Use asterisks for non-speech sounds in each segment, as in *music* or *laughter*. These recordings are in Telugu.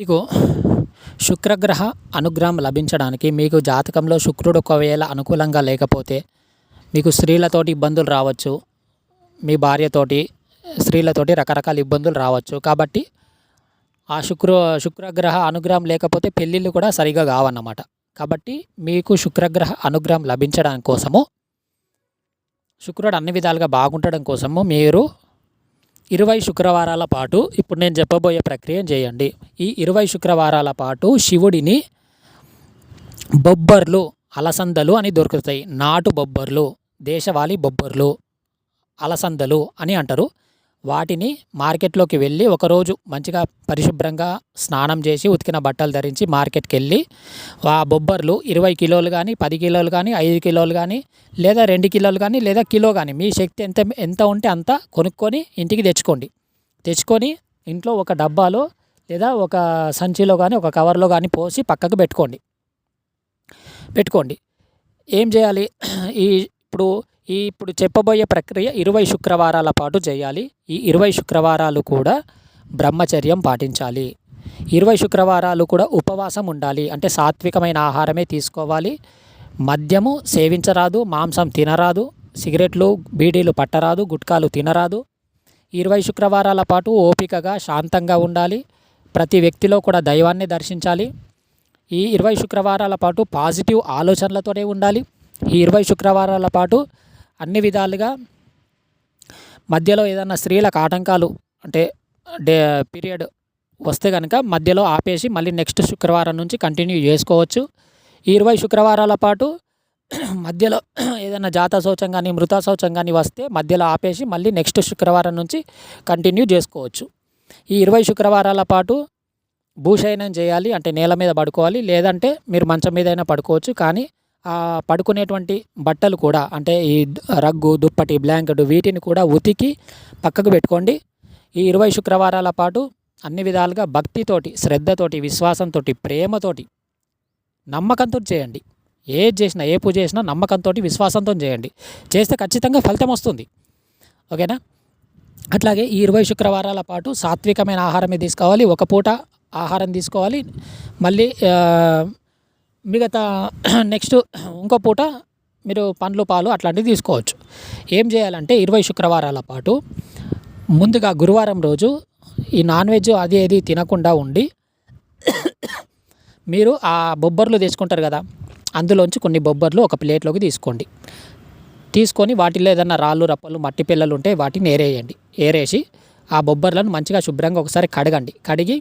మీకు శుక్రగ్రహ అనుగ్రహం లభించడానికి మీకు జాతకంలో శుక్రుడు ఒకవేళ అనుకూలంగా లేకపోతే మీకు స్త్రీలతోటి ఇబ్బందులు రావచ్చు. మీ భార్యతోటి స్త్రీలతోటి రకరకాల ఇబ్బందులు రావచ్చు. కాబట్టి ఆ శుక్ర శుక్రగ్రహ అనుగ్రహం లేకపోతే పెళ్ళిళ్ళు కూడా సరిగా కావన్నమాట. కాబట్టి మీకు శుక్రగ్రహ అనుగ్రహం లభించడానికి కోసము శుక్రుడు అన్ని విధాలుగా బాగుండడం కోసము మీరు ఇరవై శుక్రవారాల పాటు ఇప్పుడు నేను చెప్పబోయే ప్రక్రియ చేయండి? ఈ ఇరవై శుక్రవారాల పాటు శివుడిని బొబ్బర్లు అలసందలు అని దొరుకుతాయి. నాటు బొబ్బర్లు దేశవాళీ బొబ్బర్లు అలసందలు అని అంటారు. వాటిని మార్కెట్లోకి వెళ్ళి ఒకరోజు మంచిగా పరిశుభ్రంగా స్నానం చేసి ఉతికిన బట్టలు ధరించి మార్కెట్కి వెళ్ళి ఆ బొబ్బర్లు ఇరవై కిలోలు కానీ పది కిలోలు కానీ ఐదు కిలోలు కానీ లేదా రెండు కిలోలు కానీ లేదా కిలో కానీ మీ శక్తి ఎంత ఎంత ఉంటే అంత కొనుక్కొని ఇంటికి తెచ్చుకోండి. తెచ్చుకొని ఇంట్లో ఒక డబ్బాలో లేదా ఒక సంచిలో కానీ ఒక కవర్లో కానీ పోసి పక్కకు పెట్టుకోండి. పెట్టుకోండి. ఏం చేయాలి? ఈ ఇప్పుడు ఈ ఇప్పుడు చెప్పబోయే ప్రక్రియ ఇరవై శుక్రవారాల పాటు చేయాలి. ఈ ఇరవై శుక్రవారాలు కూడా బ్రహ్మచర్యం పాటించాలి. ఇరవై శుక్రవారాలు కూడా ఉపవాసం ఉండాలి. అంటే సాత్వికమైన ఆహారమే తీసుకోవాలి. మద్యము సేవించరాదు మాంసం తినరాదు సిగరెట్లు బీడీలు పట్టరాదు గుట్కాలు తినరాదు. ఇరవై శుక్రవారాల పాటు ఓపికగా శాంతంగా ఉండాలి. ప్రతి వ్యక్తిలో కూడా దైవాన్ని దర్శించాలి. ఈ ఇరవై శుక్రవారాల పాటు పాజిటివ్ ఆలోచనలతోనే ఉండాలి. ఈ ఇరవై శుక్రవారాల పాటు అన్ని విధాలుగా మధ్యలో ఏదైనా స్త్రీలకు ఆటంకాలు అంటే డే పీరియడ్ వస్తే కనుక మధ్యలో ఆపేసి మళ్ళీ నెక్స్ట్ శుక్రవారం నుంచి కంటిన్యూ చేసుకోవచ్చు. ఈ ఇరవై శుక్రవారాల పాటు *clears throat* మధ్యలో *clears throat* ఏదైనా జాత శౌచం కానీ మృత శౌచం కానీ వస్తే మధ్యలో ఆపేసి మళ్ళీ నెక్స్ట్ శుక్రవారం నుంచి కంటిన్యూ చేసుకోవచ్చు. ఈ ఇరవై శుక్రవారాల పాటు భూషయనం చేయాలి అంటే నేల మీద పడుకోవాలి లేదంటే మీరు మంచం మీద అయినా పడుకోవచ్చు కానీ పడుకునేటువంటి బట్టలు కూడా అంటే ఈ రగ్గు దుప్పటి బ్లాంకెట్ వీటిని కూడా ఉతికి పక్కకు పెట్టుకోండి. ఈ ఇరవై శుక్రవారాల పాటు అన్ని విధాలుగా భక్తితోటి శ్రద్ధతోటి విశ్వాసంతో ప్రేమతోటి నమ్మకంతో చేయండి. ఏది చేసినా ఏ పూజ చేసినా నమ్మకంతో విశ్వాసంతో చేయండి. చేస్తే ఖచ్చితంగా ఫలితం వస్తుంది. ఓకేనా? అట్లాగే ఈ ఇరవై శుక్రవారాల పాటు సాత్వికమైన ఆహారమే తీసుకోవాలి. ఒక పూట ఆహారం తీసుకోవాలి. మళ్ళీ మిగతా *clears throat* నెక్స్ట్ ఇంకో పూట మీరు పండ్లు పాలు అట్లాంటివి తీసుకోవచ్చు. ఏం చేయాలంటే ఇరవై శుక్రవారాల పాటు ముందుగా గురువారం రోజు ఈ నాన్ వెజ్ అది ఏది తినకుండా ఉండి *clears throat* మీరు ఆ బొబ్బర్లు తీసుకుంటారు కదా అందులోంచి కొన్ని బొబ్బర్లు ఒక ప్లేట్లోకి తీసుకోండి. తీసుకొని వాటిలో ఏదన్నా రాళ్ళు రప్పలు మట్టి పిల్లలు ఉంటే వాటిని ఏరేయండి. ఏరేసి ఆ బొబ్బర్లను మంచిగా శుభ్రంగా ఒకసారి కడగండి. కడిగి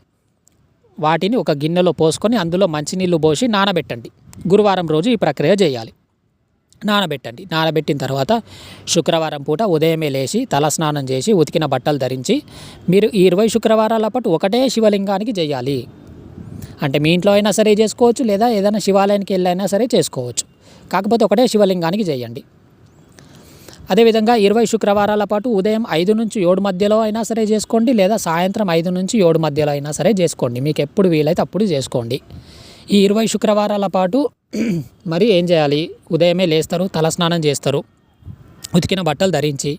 వాటిని ఒక గిన్నెలో పోసుకొని అందులో మంచినీళ్ళు పోసి నానబెట్టండి. గురువారం రోజు ఈ ప్రక్రియ చేయాలి. నానబెట్టండి. నానబెట్టిన తర్వాత శుక్రవారం పూట ఉదయమే లేచి తలస్నానం చేసి ఉతికిన బట్టలు ధరించి మీరు ఈ ఇరవై శుక్రవారాల పాటు ఒకటే శివలింగానికి చేయాలి. అంటే మీ ఇంట్లో అయినా సరే చేసుకోవచ్చు లేదా ఏదైనా శివాలయానికి వెళ్ళైనా సరే చేసుకోవచ్చు. కాకపోతే ఒకటే శివలింగానికి చేయండి. అదేవిధంగా ఇరవై శుక్రవారాల పాటు ఉదయం ఐదు నుంచి ఏడు మధ్యలో అయినా సరే చేసుకోండి లేదా సాయంత్రం ఐదు నుంచి ఏడు మధ్యలో అయినా సరే చేసుకోండి. మీకు ఎప్పుడు వీలైతే అప్పుడు చేసుకోండి. ఈ ఇరవై శుక్రవారాల పాటు *clears throat* మరి ఏం చేయాలి? ఉదయమే లేస్తారు తలస్నానం చేస్తారు. ఉతికిన బట్టలు ధరించి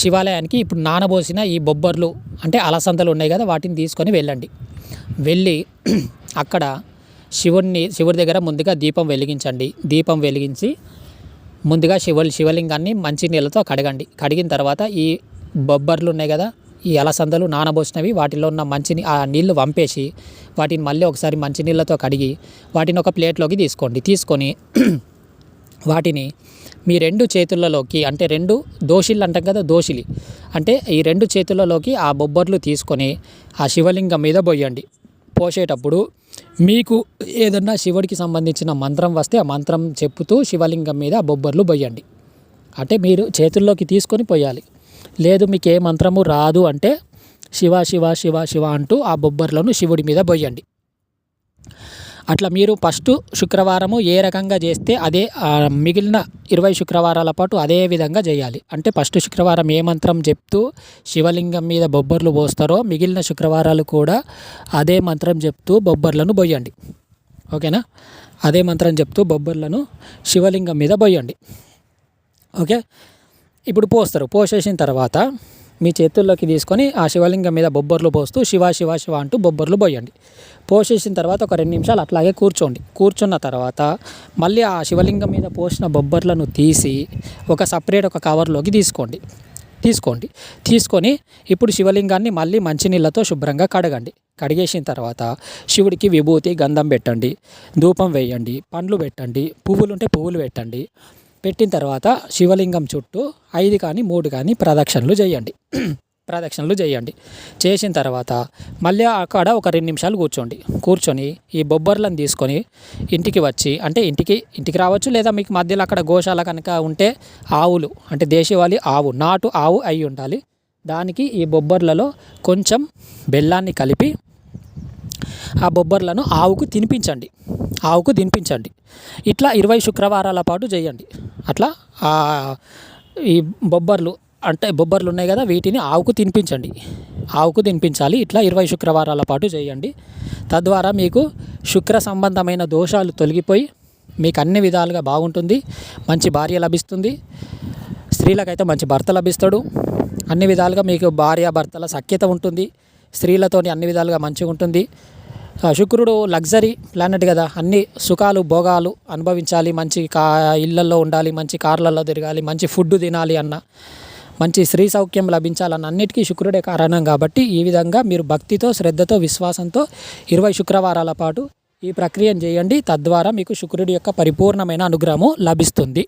శివాలయానికి ఇప్పుడు నానబోసిన ఈ బొబ్బర్లు అంటే అలసందలు ఉన్నాయి కదా వాటిని తీసుకొని వెళ్ళండి. వెళ్ళి *clears throat* అక్కడ శివుణ్ణి శివుడి దగ్గర ముందుగా దీపం వెలిగించండి. దీపం వెలిగించి ముందుగా శివ శివలింగాన్ని మంచి నీళ్ళతో కడగండి. కడిగిన తర్వాత ఈ బొబ్బర్లు ఉన్నాయి కదా ఈ అలసందలు నానబోసినవి వాటిలో ఉన్న మంచిని ఆ నీళ్ళు వంపేసి వాటిని మళ్ళీ ఒకసారి మంచి నీళ్ళతో కడిగి వాటిని ఒక ప్లేట్లోకి తీసుకోండి. తీసుకొని *clears throat* వాటిని మీ రెండు చేతులలోకి అంటే రెండు దోషిలు అంటాం కదా దోషిలి. అంటే ఈ రెండు చేతులలోకి ఆ బొబ్బర్లు తీసుకొని ఆ శివలింగం మీద పోయండి పోసేటప్పుడు మీకు ఏదన్నా శివుడికి సంబంధించిన మంత్రం వస్తే ఆ మంత్రం చెప్పుతూ శివలింగం మీద బొబ్బర్లు పోయండి అంటే మీరు చేతుల్లోకి తీసుకొని పోయాలి. లేదు మీకు ఏ మంత్రము రాదు అంటే శివ శివ శివ శివ అంటూ ఆ బొబ్బర్లను శివుడి మీద పోయండి అట్లా మీరు ఫస్ట్ శుక్రవారము ఏ రకంగా చేస్తే అదే మిగిలిన ఇరవై శుక్రవారాల పాటు అదే విధంగా చేయాలి. అంటే ఫస్ట్ శుక్రవారం ఏ మంత్రం చెప్తూ శివలింగం మీద బొబ్బర్లు పోస్తారో మిగిలిన శుక్రవారాలు కూడా అదే మంత్రం చెప్తూ బొబ్బర్లను పోయండి ఓకేనా? అదే మంత్రం చెప్తూ బొబ్బర్లను శివలింగం మీద పోయండి ఓకే? ఇప్పుడు పోస్తారు. పోసేసిన తర్వాత మీ చేతుల్లోకి తీసుకొని ఆ శివలింగం మీద బొబ్బర్లు పోస్తూ శివ శివ శివ అంటూ బొబ్బర్లు పోయండి పోసేసిన తర్వాత ఒక రెండు నిమిషాలు అట్లాగే కూర్చోండి. కూర్చున్న తర్వాత మళ్ళీ ఆ శివలింగం మీద పోసిన బొబ్బర్లను తీసి ఒక సపరేట్ ఒక కవర్లోకి తీసుకోండి. తీసుకోండి. తీసుకొని ఇప్పుడు శివలింగాన్ని మళ్ళీ మంచినీళ్ళతో శుభ్రంగా కడగండి. కడిగేసిన తర్వాత శివుడికి విభూతి గంధం పెట్టండి. ధూపం వేయండి. పండ్లు పెట్టండి. పువ్వులుంటే పువ్వులు పెట్టండి. పెట్టిన తర్వాత శివలింగం చుట్టూ ఐదు కానీ మూడు కానీ ప్రదక్షిణలు చేయండి. ప్రదక్షిణలు చేయండి. చేసిన తర్వాత మళ్ళీ అక్కడ ఒక రెండు నిమిషాలు కూర్చోండి. కూర్చొని ఈ బొబ్బర్లను తీసుకొని ఇంటికి వచ్చి అంటే ఇంటికి ఇంటికి రావచ్చు లేదా మీకు మధ్యలో అక్కడ గోశాల కనుక ఉంటే ఆవులు అంటే దేశవాళీ ఆవు నాటు ఆవు అయి ఉండాలి. దానికి ఈ బొబ్బర్లలో కొంచెం బెల్లాన్ని కలిపి ఆ బొబ్బర్లను ఆవుకు తినిపించండి. ఆవుకు తినిపించండి. ఇట్లా ఇరవై శుక్రవారాల పాటు చేయండి. అట్లా ఈ బొబ్బర్లు అంటే బొబ్బర్లు ఉన్నాయి కదా వీటిని ఆవుకు తినిపించండి. ఆవుకు తినిపించాలి. ఇట్లా ఇరవై శుక్రవారాల పాటు చేయండి. తద్వారా మీకు శుక్ర సంబంధమైన దోషాలు తొలగిపోయి మీకు అన్ని విధాలుగా బాగుంటుంది మంచి భార్య లభిస్తుంది స్త్రీలకైతే మంచి భర్త లభిస్తాడు. అన్ని విధాలుగా మీకు భార్య భర్తల సఖ్యత ఉంటుంది స్త్రీలతోని అన్ని విధాలుగా మంచిగా ఉంటుంది. శుక్రుడు లగ్జరీ ప్లానెట్ కదా అన్ని సుఖాలు భోగాలు అనుభవించాలి మంచి కా ఇళ్ళల్లో ఉండాలి మంచి కార్లలో తిరగాలి మంచి ఫుడ్ తినాలి అన్న. మంచి స్త్రీ సౌఖ్యం లభించాలని అన్నిటికీ శుక్రుడే కారణం కాబట్టి ఈ విధంగా మీరు భక్తితో శ్రద్ధతో విశ్వాసంతో ఇరవై శుక్రవారాల పాటు ఈ ప్రక్రియను చేయండి. తద్వారా మీకు శుక్రుడి యొక్క పరిపూర్ణమైన అనుగ్రహము లభిస్తుంది.